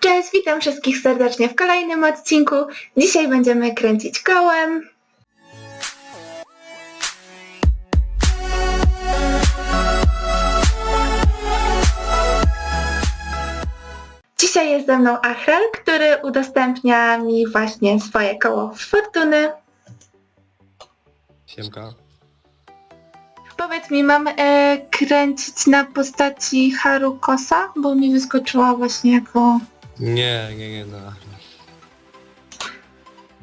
Cześć, witam wszystkich serdecznie w kolejnym odcinku. Dzisiaj będziemy kręcić kołem. Dzisiaj jest ze mną Achel, który udostępnia mi właśnie swoje koło fortuny. Siemka. Powiedz mi, mam e, kręcić na postaci Harukosa, bo mi wyskoczyła właśnie jako... Nie, nie, nie, no.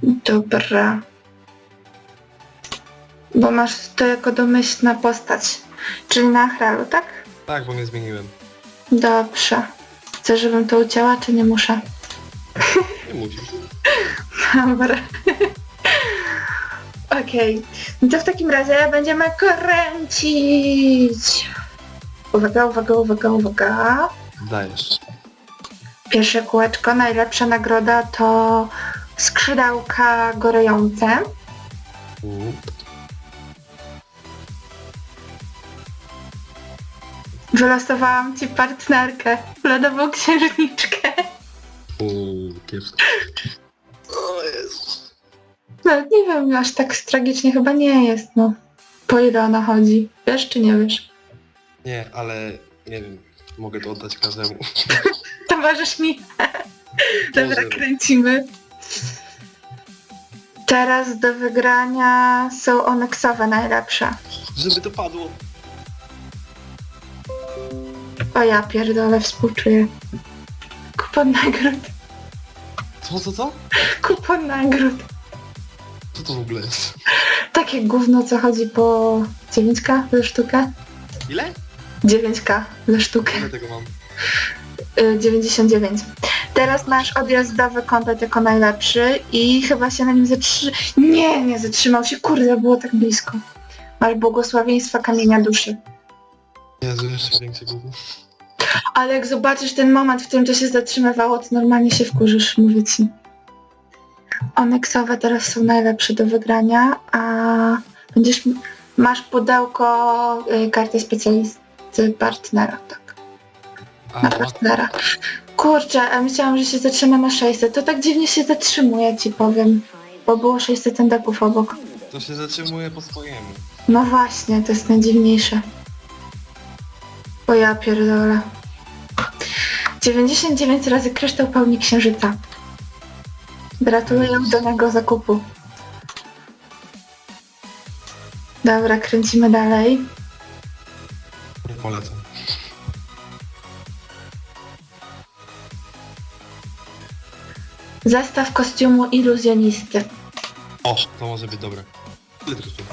Dobra. Bo masz to jako domyślna postać, czyli na Achralu, tak? Tak, bo nie zmieniłem. Dobrze. Chcesz, żebym to ucięła, czy nie muszę? Nie musisz. Dobra. Okej. No to w takim razie będziemy kręcić. Uwaga, uwaga, uwaga, uwaga. Dajesz. Pierwsze kółeczko, najlepsza nagroda to skrzydełka gorejące. U, Wylosowałam ci partnerkę, lodową księżniczkę. O. No nie wiem, aż tak tragicznie chyba nie jest, no. Po ile ona chodzi? Wiesz czy nie wiesz? Nie, ale nie wiem, mogę to oddać każdemu. Towarzysz mi. Dobra, kręcimy. Teraz do wygrania są oneksowe najlepsze. Żeby to padło. O ja pierdolę, współczuję. Kupon nagród. Co, co, co? Kupon nagród. Co to w ogóle jest? Takie gówno, co chodzi po 9k za sztukę. Ile? 9k za sztukę. Ile tego mam? Y, 99. Teraz masz odjazdowy komplet jako najlepszy i chyba się na nim zatrzy... Nie, nie zatrzymał się, kurde, było tak blisko. Masz błogosławieństwa kamienia duszy. Jezu, jeszcze większe gówno. Ale jak zobaczysz ten moment, w którym to się zatrzymywało, to normalnie się wkurzysz, mówię ci. Oneksowe teraz są najlepsze do wygrania, a będziesz... Masz pudełko y, karty specjalisty partnera, tak. Na A, partnera. Kurczę, a myślałam, że się zatrzyma na 600. To tak dziwnie się zatrzymuje, ci powiem. Bo było 600 endeków obok. to się zatrzymuje po swojemu. No właśnie, to jest najdziwniejsze. O ja pierdolę. 99 razy kryształ pełni księżyca. Gratuluję udanego zakupu. Dobra, kręcimy dalej. Polecam. Zestaw kostiumu iluzjonisty. O, to może być dobre. Ile to kosztuje?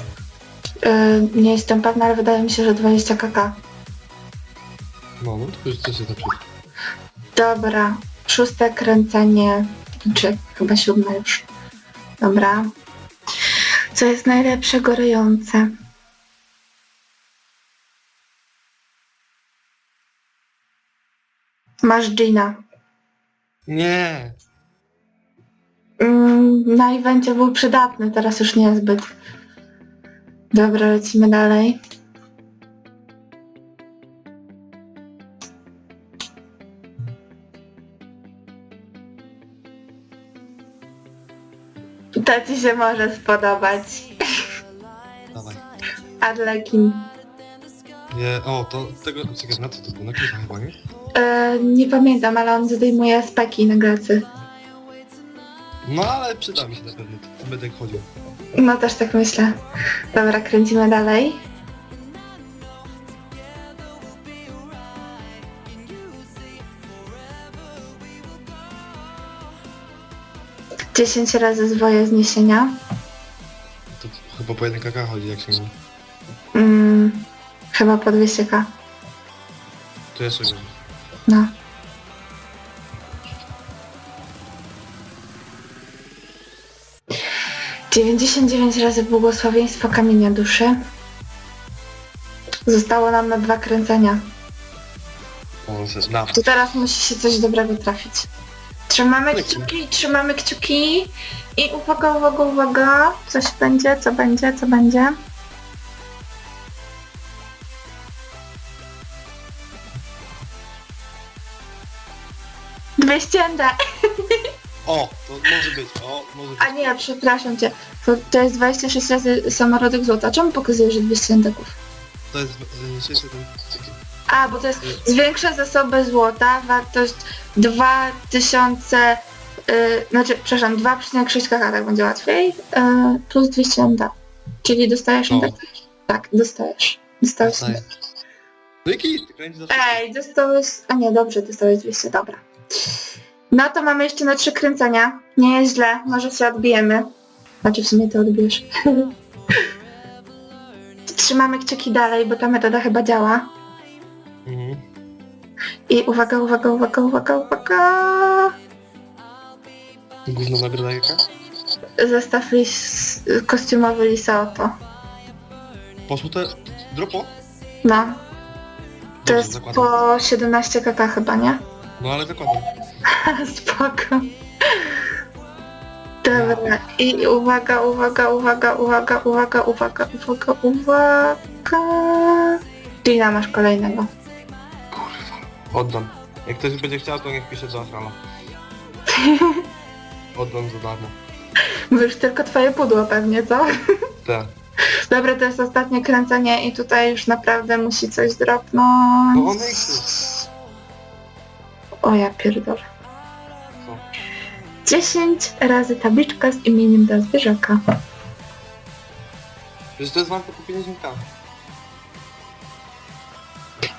Yy, nie jestem pewna, ale wydaje mi się, że 20 kk. No, no to już coś jest naprzód. Dobra, szóste kręcenie, czy chyba siódme już. Dobra. Co jest najlepsze, gorejące? Masz Gina. Nie! Mm, na evencie był przydatny, teraz już niezbyt. Dobra, lecimy dalej. To ci się może spodobać. Dawaj. Arlekin. Nie, o, to tego, czekaj, na co to było? Na kilka chyba, nie? E, nie pamiętam, ale on zdejmuje speki na gracy. No ale przyda mi się na pewno, to będę chodził. No też tak myślę. Dobra, kręcimy dalej. Dziesięć razy zwoje zniesienia. To chyba po jeden kaka chodzi, jak się mówi. Mm, chyba po 200k. To jeszcze gorzej. No. Dziewięćdziesiąt dziewięć razy błogosławieństwo kamienia duszy. Zostało nam na dwa kręcenia. O, se- na. To teraz musi się coś dobrego trafić. Trzymamy kciuki, trzymamy kciuki i uwaga, uwaga, uwaga. Coś będzie, co będzie, co będzie. 200. O, to może być, o, może być. A nie, przepraszam cię. To, to jest 26 razy samorodek złota. Czemu pokazujesz, że 200 endeków? To jest y, 600, czekaj. A, bo to jest zwiększa zasoby złota, wartość 2000, yy, znaczy, przepraszam, 2,6 kk, tak będzie łatwiej, yy, plus 200 enda. Czyli dostajesz O. endek? Tak, dostajesz. Dostałeś Dostaję. No i kij, ty kręcisz za wszystko. Ej, dostałeś, a nie, dobrze, dostałeś 200, dobra. No to mamy jeszcze na trzy kręcenia. Nie jest źle, może się odbijemy. Znaczy w sumie to odbijesz. Trzymamy kciuki dalej, bo ta metoda chyba działa. Mhm. I uwaga, uwaga, uwaga, uwaga, uwaga. Główna nagroda jaka? Zestaw lis, kostiumowy lisa oto. Poszło te... dropo? No. To Dobrze, jest zakładam. po 17 kk chyba, nie? No ale zakładam. Spoko. Dobra. I uwaga, uwaga, uwaga, uwaga, uwaga, uwaga, uwaga, uwaga. Gina masz kolejnego. Oddam. Jak ktoś będzie chciał, to niech pisze Aframa. Oddam za darmo. Bo już tylko twoje pudło pewnie, co? Te. Dobra, to jest ostatnie kręcenie i tutaj już naprawdę musi coś No dropnąć. Onyxy. O ja pierdolę. Co? 10 razy tabliczka z imieniem dla zwierzaka. Przecież to jest warte po 50k.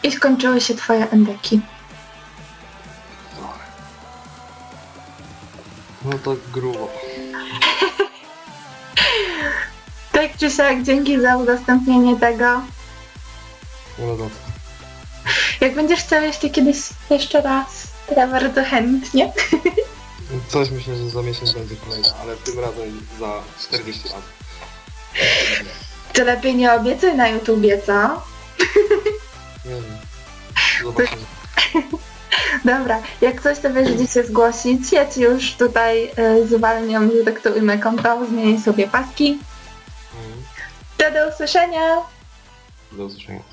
I skończyły się twoje endeki. No to grubo. Tak czy siak, dzięki za udostępnienie tego. To Jak będziesz chciał jeszcze kiedyś jeszcze raz, to ja bardzo chętnie. Coś myślę, że za miesiąc będzie kolejna, ale tym razem za 40 lat. To lepiej nie obiecuj na YouTubie, co? Nie wiem. Zobaczymy. Dobra, jak coś to wiesz się zgłosić, ja ci już tutaj y, zwalniam, zredaktujmy konto, zmienię sobie paski. Mhm. To do usłyszenia! Do usłyszenia.